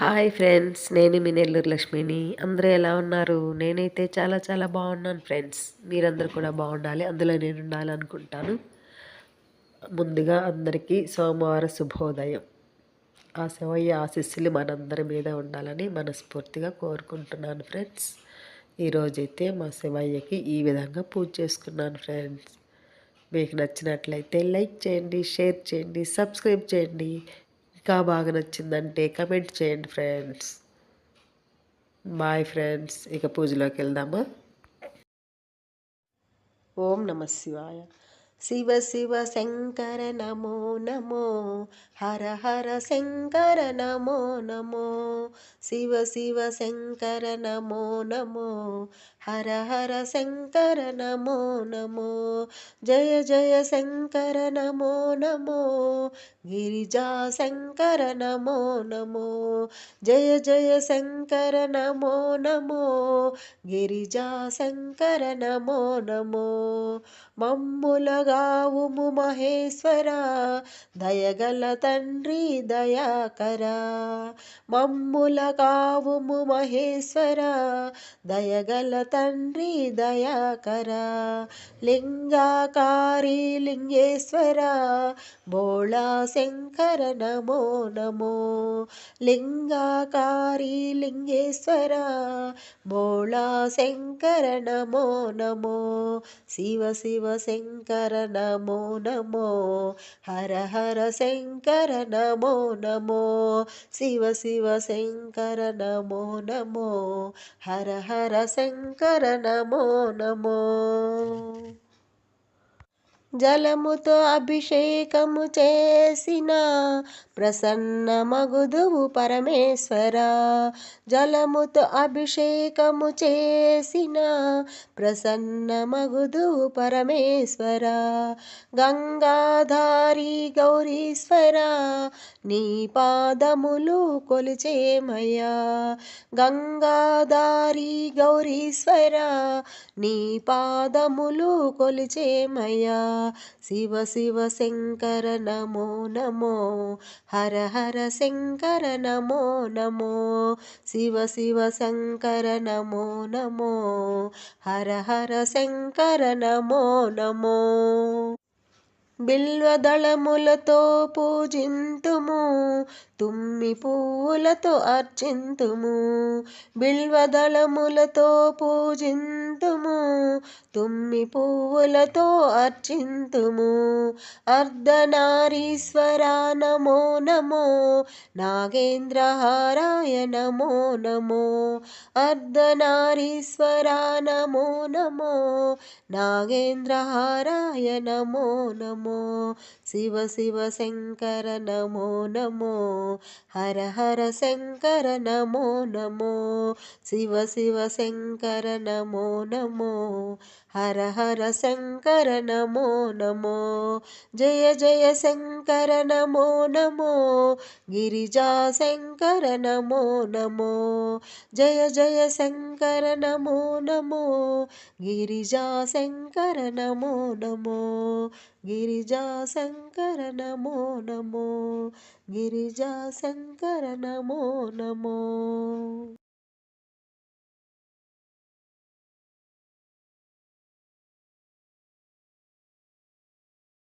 Hi friends నేను మీ నెల్లూరు లక్ష్మిని. అందరూ ఎలా ఉన్నారు? నేనైతే చాలా చాలా బాగున్నాను ఫ్రెండ్స్ మీరందరూ కూడా బాగుండాలి అందులో నేను ఉండాలనుకుంటాను. ముందుగా అందరికీ సోమవార శుభోదయం. ఆ శివయ్య ఆశీస్సులు మనందరి మీద ఉండాలని మనస్ఫూర్తిగా కోరుకుంటున్నాను ఫ్రెండ్స్ ఈరోజైతే మా శివయ్యకి ఈ విధంగా పూజ చేసుకున్నాను ఫ్రెండ్స్ మీకు నచ్చినట్లయితే లైక్ చేయండి షేర్ చేయండి సబ్స్క్రైబ్ చేయండి. ఇంకా బాగా నచ్చిందంటే కమెంట్ చేయండి ఫ్రెండ్స్ బాయ్ ఫ్రెండ్స్ ఇక పూజలోకి వెళ్దామా? ఓం నమ శివాయ. శివ శివ శంకర నమో నమో హర హర శంకర నమో నమో శివ శివ శంకర నమో నమో హర హర శంకర నమో నమో జయ జయ శంకర నమో నమో గిరిజా శంకర నమో నమో జయ జయ శంకర నమో నమో గిరిజా శంకర నమో నమో మమ్ములగావుము మహేశ్వర దయగల తండ్రి దయాకర. మమ్ముల కావుము మహేశ్వర దయగల తండ్రి దయాకర. లింగాకారి లింగేశ్వర బోళా శంకర నమో నమో. లింగాకారి లింగేశ్వర బోళా శంకర నమో నమో. శివ శివ శంకర నమో నమో హర హర శంకర నమో నమో శివ శివ శంకర నమో నమో హర హర శంకర నమో నమో జలముతో అభిషేకము చేసిన ప్రసన్న మగుదువు పరమేశ్వర. జలముతో అభిషేకము చేసిన ప్రసన్న మగుదువు పరమేశ్వర. గంగాధారి గౌరీశ్వర నీ పాదములు కొలిచేమయ్యా. గంగాధారి గౌరీశ్వర నీ పాదములు కొలిచేమయ్యా. శివ శివ శంకర నమో నమో హర హర శంకర నమో నమో శివ శివ శంకర నమో నమో హర హర శంకర నమో నమో. బిల్వదళములతో పూజింతుము తుమ్మి పువ్వులతో అర్చింతుము. బిల్వదళములతో పూజింతుము తుమ్మి పువ్వులతో అర్చింతుము. అర్ధనారీశ్వర నమో నమో నాగేంద్రహారాయ నమో. నమో అర్ధనారీశ్వర నమో నమో నాగేంద్రహారాయ నమో నమో. శివ శివ శంకర నమో నమో హర హర శంకర నమో నమో. శివ శివ శంకర నమో నమో హర హర శంకర నమో నమో జయ జయ శంకర నమో నమో గిరిజా శంకర నమో నమో జయ జయ శంకర నమో నమో గిరిజా శంకర నమో నమో గిరిజా శంకర నమో నమో గిరిజా శంకర నమో నమో